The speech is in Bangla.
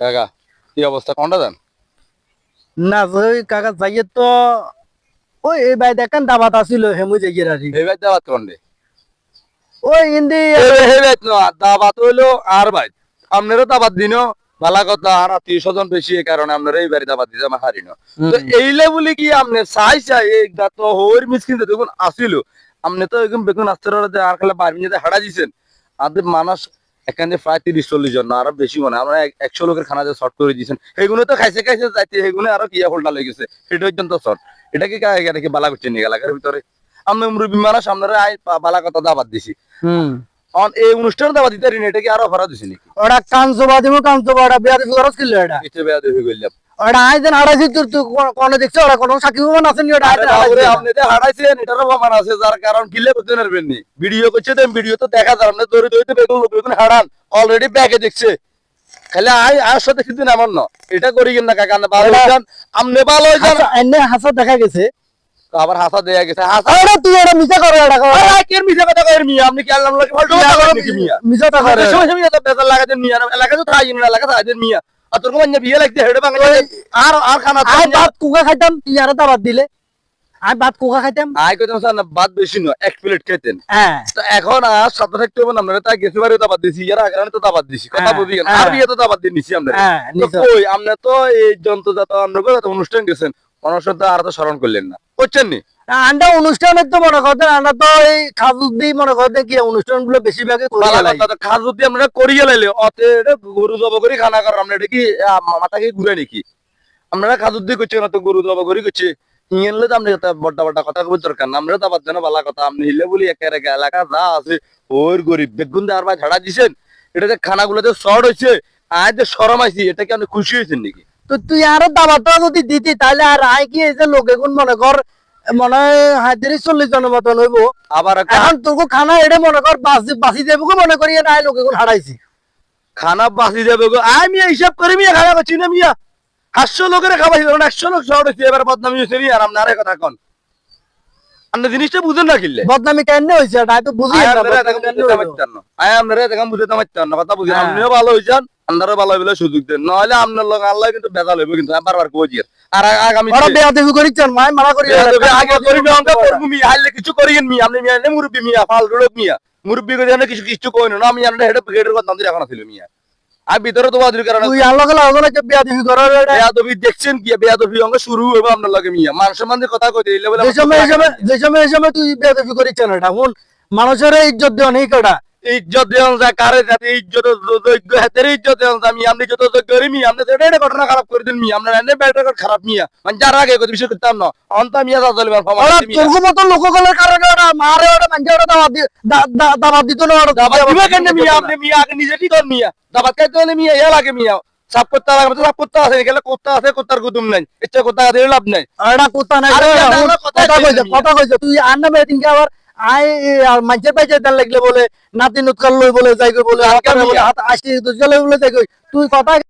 কাকা কি অবস্থা? কোনটা দেন? না ওই কাকা যাইয়ে তো ওই এই ভাই দেখেন দাবাত আসিল হেমু রাখি। এই বাইত দাবাত কোনডে? ওই হিন্দি এই বাইত না দাবাত হইল আর আপনারও দাবাত দিনো ভালা কথা আর আত্মীয় স্বজন বেশি এই কারণে আপনারা এই বাড়ি দাবাত দিতে আমার হারিনো। তো এইলে বলি কি আপনি চাই চাই এই গাত হইর মিসকিন দেখুন আসিল আপনি তো একদম বেগুন আসতে আর খেলা হারা দিছেন। আমাদের মানুষ এখানে প্রায় তিরিশ চল্লিশ জন আরও বেশি মনে হয়। আমরা একশো লোকের খানা যে শর্ট করে দিয়েছেন সেগুলো তো খাইছে খাইছে যাইতে সেগুলো আরও কিয়া হোল্ডা লেগে গেছে। সেটা পর্যন্ত শর্ট এটা কি কা- এটা কি বালা করছে নি এলাকার ভিতরে? আমি মুরব্বী মানুষ সামনে আই বালা কথা দাবাত দিছি। হুম। এই অনুষ্ঠান দাবাত দিতে এটা কি আরও ভাড়া দিছি নাকি? ওটা কাঞ্চবা দিব কাঞ্চবা ওটা খরচ কিলো এটা? হয়ে গেলাম ওটা আই দেন হারাইছি তোর তুই কোন- দেখছ ওরা কোনো সাকিব মান আসেনি ওটা আই দেন আপনি যে হারাইছেন এটারও প্রমাণ আছে যার কারণ কিলে করতে পারবেন নি ভিডিও করছে দেন ভিডিও তো দেখা যায় আপনি দৌড়ে দৌড়ে বেগুন বেগুন হারান অলরেডি ব্যাগে দেখছে খালি আই আর সাথে কিন্তু আমার না এটা করি না কাকা আপনি ভালো এটা- আপনি ভালো হইছেন এনে হাসা দেখা গেছে আবার হাসা দেয়া গেছে হাসা ওটা তুই ওটা মিছা করে আরে কেন মিছা কথা কইর মিয়া আপনি কি আল্লাহ লাগে ফালতু মিয়া মিছা কথা করে সময় সময় এত বেজার লাগাতে মিয়া এলাকা তো না এলাকা মিয়া আর তোর কোন বিয়ে লাগতে হেডে আর আর খানা আই ভাত কুকা খাইতাম আর দাবাত দিলে। আই ভাত কুকা খাইতাম। আই কইতাম স্যার না বাদ বেশি এক প্লেট খেতেন হ্যাঁ। তো এখন আর সাথে থাকতে হবে না আমরা গেছে দিছি এর আগে তো দিছি কথা হ্যাঁ, বুঝি হ্যাঁ। আর বিয়ে তো দাবাত দিয়ে নিছি আমরা। হ্যাঁ কই আমরা তো এই যন্ত্রজাত আমরা অনুষ্ঠান গেছেন অনসদ আর তো স্মরণ করলেন না। করছেন নি আন্ডা অনুষ্ঠানে তো মনে করতেন আন্ডা তো এই খাজুর দিয়ে মনে করতেন কি অনুষ্ঠানগুলো বেশিরভাগই আমরা করি গেলাইলে অতে গরু জব করে খানা কর আমরা এটা কি আহ, মাথা কি ঘুরে নাকি আমরা খাজুর দিয়ে করছি না তো গরু জব করে করছি। তো আপনি একটা বড় বড় কথা কবে দরকার না আমরা তো আবার জানো বালা কথা আপনি হিলে বলি একের একে এলাকা যা আছে ওর গরিব বেগুন দিয়ে আর ভাই ঝাড়া দিছেন। এটা যে শর্ট হয়েছে আজ যে সরম আইছি এটা কি আপনি খুশি হয়েছেন নাকি? তো তুই আরও দাবাটা যদি দিতি তাহলে আর আয় কি এই যে লোকে কোন মনে কর মনে হয় হাজারি চল্লিশ জনের মতন হইব। আবার এখন তোকে খানা এটা মনে কর বাসি বাসি দেবো মনে করি আয় লোকে কোন হারাইছি। খানা বাসি যাবে গো। আয় মিয়া হিসাব করে মিয়া খানা করছি না মিয়া। হাস্য লোকের খাবাই ধরুন একশো লোক শহর হয়েছে এবার বদনামি হয়েছে নি আর আপনার কথা কন। আপনি জিনিসটা বুঝেন না কিনলে। বদনামি কেন হয়েছে এটা তো বুঝি না, বদনামি কেন হইল? হ্যাঁ। আপনিও ভালো হয়েছেন আপনারও ভালো হইলে সুযোগ দেন। নহলে আপনার লোক আল্লাহ কিন্তু বেজাল হইব কিন্তু আমি বারবার কই দিয়ে আর আগামী দিনে- বেয়া দেখি করিচ্ছেন মাই মারা করি আগে করি না, অঙ্ক করব মিয়া, হাইলে কিছু করিয়েন মিয়া, আপনি মিয়া, এনে মুরব্বি মিয়া, ফালতু লোক মিয়া। মুরব্বি করে এনে কিছু কিছু কইনো না, আমি আপনার হেডে হেডের কথা নামতে রাখা ছিল মিয়া। আর ভিতরে তো বাদুরি কারণে তুই আল্লাহ গেলে ওগুলো যে বেয়া দেখি করার এটা বেয়াদবি দেখছেন কি? বেয়াদবি অঙ্গ শুরু হইব আপনার লগে মিয়া। মানুষ সম্বন্ধে কথা কইতে দিলে বলে যে সময় এই সময় যে সময় তুই বেয়া দেখি করিচ্ছেন এটা কোন মানুষের ইজ্জত দেওয়া নেই কটা ইজ্জত দেন যায় কারে যাতে ইজ্জত যোগ্য হাতের ইজ্জত দেন যায় আমি আপনি যত যোগ্য করি মিয়া আপনি এটা ঘটনা খারাপ করে দিন মিয়া আপনার এনে ব্যাটার খারাপ মিয়া। মানে যার আগে কত বিষয় করতাম না। অন্ত মিয়া যা চলবে ওরা তোর মতো লোকগুলোর কারণে ওরা মারে ওরা মানুষের ওরা দাবাত দি- দা- দা- দাবাত দিত না ওরা দাবাত দিবে কেন মিয়া? আপনি মিয়া আগে নিজে ঠিক কর মিয়া। দাবাত খাইতে হলে মিয়া লাগে মিয়া। সাপ করতে লাগে তো সাপ করতে আছে গেলে করতে আছে নাই। ইচ্ছা করতে আছে লাভ নাই। নাই কথা কথা কইছে কইছে কথা কইছে। তুই আবার আই আর পাইছে লাগলে বলে নাতি নুৎকাল লই বলে যাই বলে হাত আজকে বলে আসি দুজলে বলে যাই তুই কথা